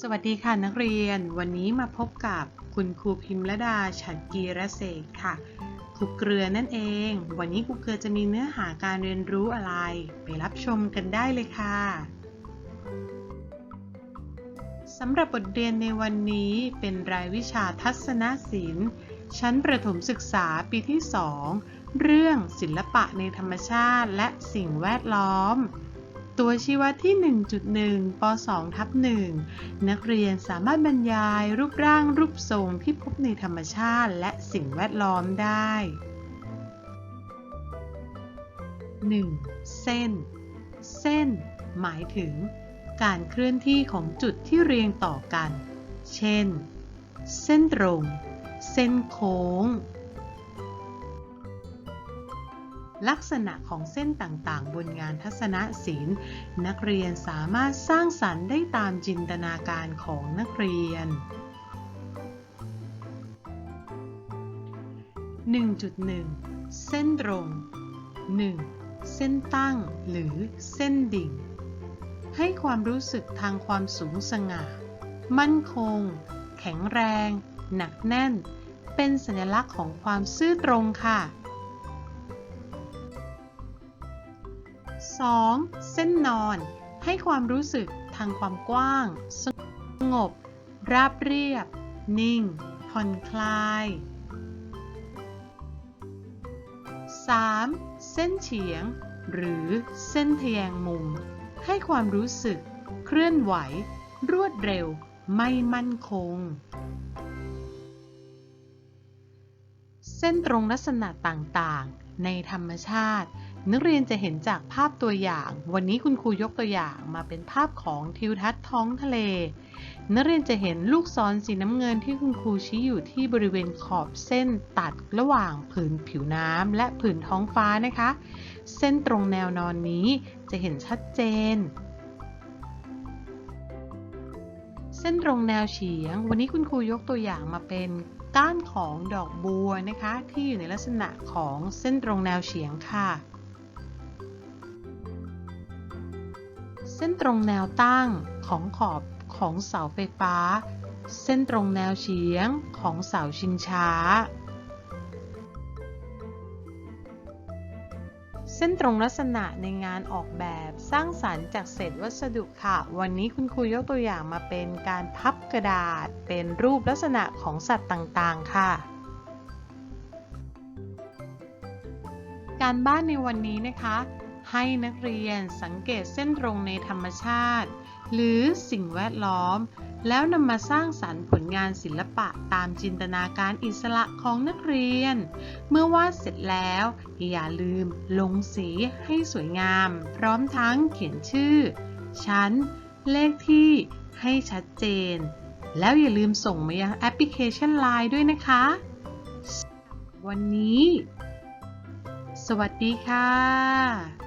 สวัสดีค่ะนักเรียน วันนี้มาพบกับคุณครูพิมระดาฉัตรกีรเศรษฐ์ค่ะครูเกลือนั่นเอง วันนี้ครูเกลือจะมีเนื้อหาการเรียนรู้อะไร ไปรับชมกันได้เลยค่ะสำหรับบทเรียนในวันนี้เป็นรายวิชาทัศนศิลป์ ชั้นประถมศึกษาปีที่ 2 เรื่องศิลปะในธรรมชาติและสิ่งแวดล้อม ตัวชี้วัดที่ 1.1ป2ทับ1นักเรียนสามารถบรรยายรูปร่างรูปทรงที่พบในธรรมชาติและสิ่งแวดล้อมได้ 1. เส้น เส้น หมายถึง การเคลื่อนที่ของจุดที่เรียงต่อกัน เช่น เส้นตรง เส้นโค้ง ลักษณะของเส้นต่างๆ บนงานทัศนศิลป์ นักเรียนสามารถสร้างสรรค์ได้ตามจินตนาการของนักเรียน 1.1 เส้นตรง 1. เส้นตั้งหรือเส้นดิ่ง ให้ความรู้สึกทางความสูงสง่า มั่นคง แข็งแรง หนักแน่น เป็นสัญลักษณ์ของความซื่อตรงค่ะ 2. เส้นนอน ให้ความรู้สึกทางความกว้าง สงบ ราบเรียบ นิ่ง ผ่อนคลาย 3. เส้นเฉียง หรือเส้นทะแยงมุม ให้ความรู้สึก เคลื่อนไหว รวดเร็ว ไม่มั่นคง เส้นตรงลักษณะต่างๆ ในธรรมชาติ นักเรียนจะเห็นจากภาพตัวอย่าง วันนี้คุณครูยกตัวอย่างมาเป็นภาพของทิวทัศน์ท้องทะเล นักเรียนจะเห็นลูกศรสีน้ำเงินที่คุณครูชี้อยู่ที่บริเวณขอบเส้นตัดระหว่างผืนผิวน้ำและผืนท้องฟ้านะคะ เส้นตรงแนวนอนนี้จะเห็นชัดเจน เส้นตรงแนวเฉียง วันนี้คุณครูยกตัวอย่างมาเป็นก้านของดอกบัวนะคะ ที่อยู่ในลักษณะของเส้นตรงแนวเฉียงค่ะ เส้นตรงแนวตั้งของขอบของเสาไฟฟ้า เส้นตรงแนวเฉียงของเสาชิงช้า เส้นตรงลักษณะในงานออกแบบสร้างสรรค์จากเศษวัสดุค่ะ วันนี้คุณครูยกตัวอย่างมาเป็นการพับกระดาษ เป็นรูปลักษณะของสัตว์ต่างๆ ค่ะการบ้านในวันนี้นะคะ ให้นักเรียนสังเกตเส้นตรงในธรรมชาติ หรือสิ่งแวดล้อม แล้วนำมาสร้างสรรค์ผลงานศิลปะตามจินตนาการอิสระของนักเรียน เมื่อวาดเสร็จแล้ว อย่าลืมลงสีให้สวยงาม พร้อมทั้งเขียนชื่อ ชั้น เลขที่ให้ชัดเจน แล้วอย่าลืมส่งมายังแอปพลิเคชัน Line ด้วยนะคะ วันนี้ สวัสดีค่ะ